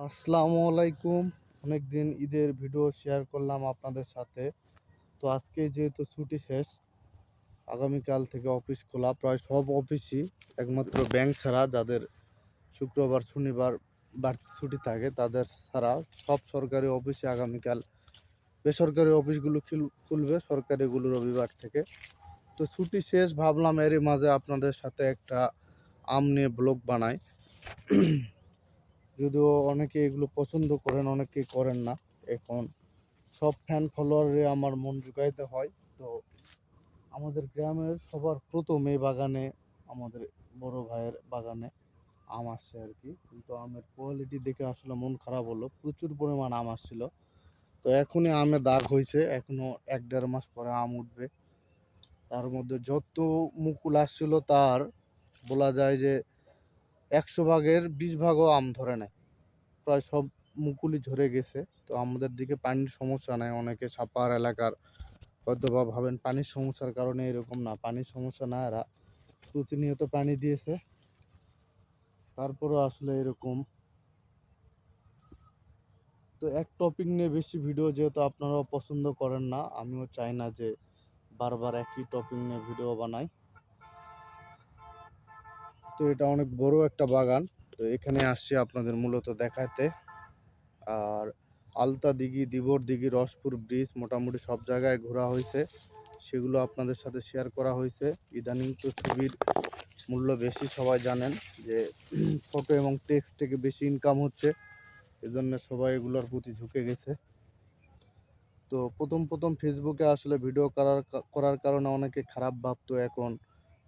আসসালামু আলাইকুম। অনেকদিন ঈদের ভিডিও শেয়ার করলাম আপনাদের সাথে। তো আজকে যেহেতু ছুটি শেষ, আগামীকাল থেকে অফিস খোলা। প্রায় সব অফিসই একমাত্র ব্যাংক ছাড়া, যাদের শুক্রবার, শনিবার বাড়তি ছুটি থাকে, তাদের ছাড়া সব সরকারি অফিসে আগামীকাল বেসরকারি অফিসগুলো খিল- খুলবে, সরকারিগুলো রবিবার থেকে। তো ছুটি শেষ ভাবলাম এরই মাঝে আপনাদের সাথে একটা আম নিয়ে ব্লগ বানাই। যদিও অনেকে এগুলো পছন্দ করেন, অনেকে করেন না। এখন সব ফ্যান ফলোয়ারে আমার মন জুগাইতে হয়। তো আমাদের গ্রামের সবার প্রথম এই বাগানে, আমাদের বড় ভাইয়ের বাগানে আম আসছে আর কি। কিন্তু আমের কোয়ালিটি দেখে আসলে মন খারাপ হলো। প্রচুর পরিমাণ আম আসছিল। তো এখনই আমে দাগ হয়েছে। এখনও এক দেড় মাস পরে আম উঠবে। তার মধ্যে যত মুকুল আসছিল তার, বলা যায় যে একশো ভাগের বিশ ভাগও আম ধরে নেয়। প্রায় সব মুকুলই ঝরে গেছে। তো আমাদের দিকে পানির সমস্যা নাই, অনেকে সাপার এলাকার হয়তো বা ভাবেন পানির সমস্যার কারণে এরকম না, পানির সমস্যা না, এরা প্রতিনিয়ত পানি দিয়েছে। তারপরও আসলে এরকম। তো এক টপিক নিয়ে বেশি ভিডিও যেহেতু আপনারাও পছন্দ করেন না, আমিও চাই না যে বারবার একই টপিক নিয়ে ভিডিও বানাই। তো এটা অনেক বড় একটা বাগান। তো এখানে আসছি আপনাদের মূলত দেখাতে। আর আলতা দিঘি, দিবর দিঘি, রসপুর ব্রিজ মোটামুটি সব জায়গায় ঘোরা হয়েছে। সেগুলো আপনাদের সাথে শেয়ার করা হয়েছে। ইদানিং তো ছবির মূল্য বেশি, সবাই জানেন যে ফটো এবং টেক্সট থেকে বেশি ইনকাম হচ্ছে। এজন্য সবাই এগুলোর প্রতি ঝুঁকে গেছে। তো প্রথম প্রথম ফেসবুকে আসলে ভিডিও করার করার কারণে অনেকে খারাপ ভাবতো এখন।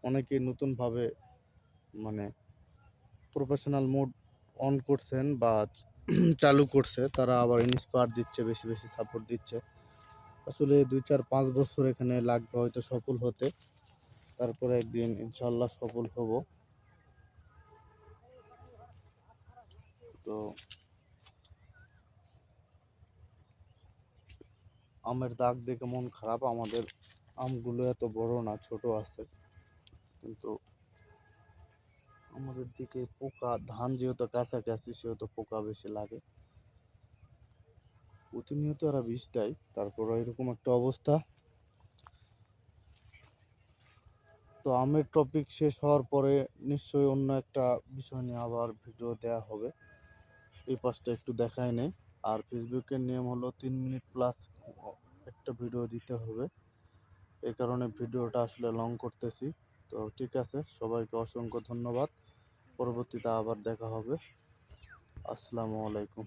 অনেকেই নতুনভাবে মানে প্রফেশনাল মোড অন করছেন বা চালু করছে, তারা আবার ইন্সপায়ার দিচ্ছে, বেশি বেশি সাপোর্ট দিচ্ছে। আসলে দুই চার পাঁচ বছর এখানে লাগবে হয়তো সফল হতে। তারপরে একদিন ইনশাল্লাহ সফল হব। তো আমের দাগ দেখে মন খারাপ, আমাদের আমগুলো এত বড় না, ছোট আছে। কিন্তু আমাদের দিকে পোকা, ধান যেহেতু কাছাকাছি, সেহেতু পোকা বেশি লাগে। প্রতিনিয়ত এরা বিষ দেয় তারপর এরকম একটা অবস্থা। তো আমের টপিক শেষ হওয়ার পরে নিশ্চয়ই অন্য একটা বিষয় নিয়ে আবার ভিডিও দেয়া হবে। এই পাশটা একটু দেখায় নেই। আর ফেসবুকের নিয়ম হলো তিন মিনিট প্লাস একটা ভিডিও দিতে হবে। এই কারণে ভিডিওটা আসলে লং করতেছি। তো ঠিক আছে সবাইকে অসংখ্য ধন্যবাদ। পরবর্তীতে আবার দেখা হবে। আসসালামু আলাইকুম।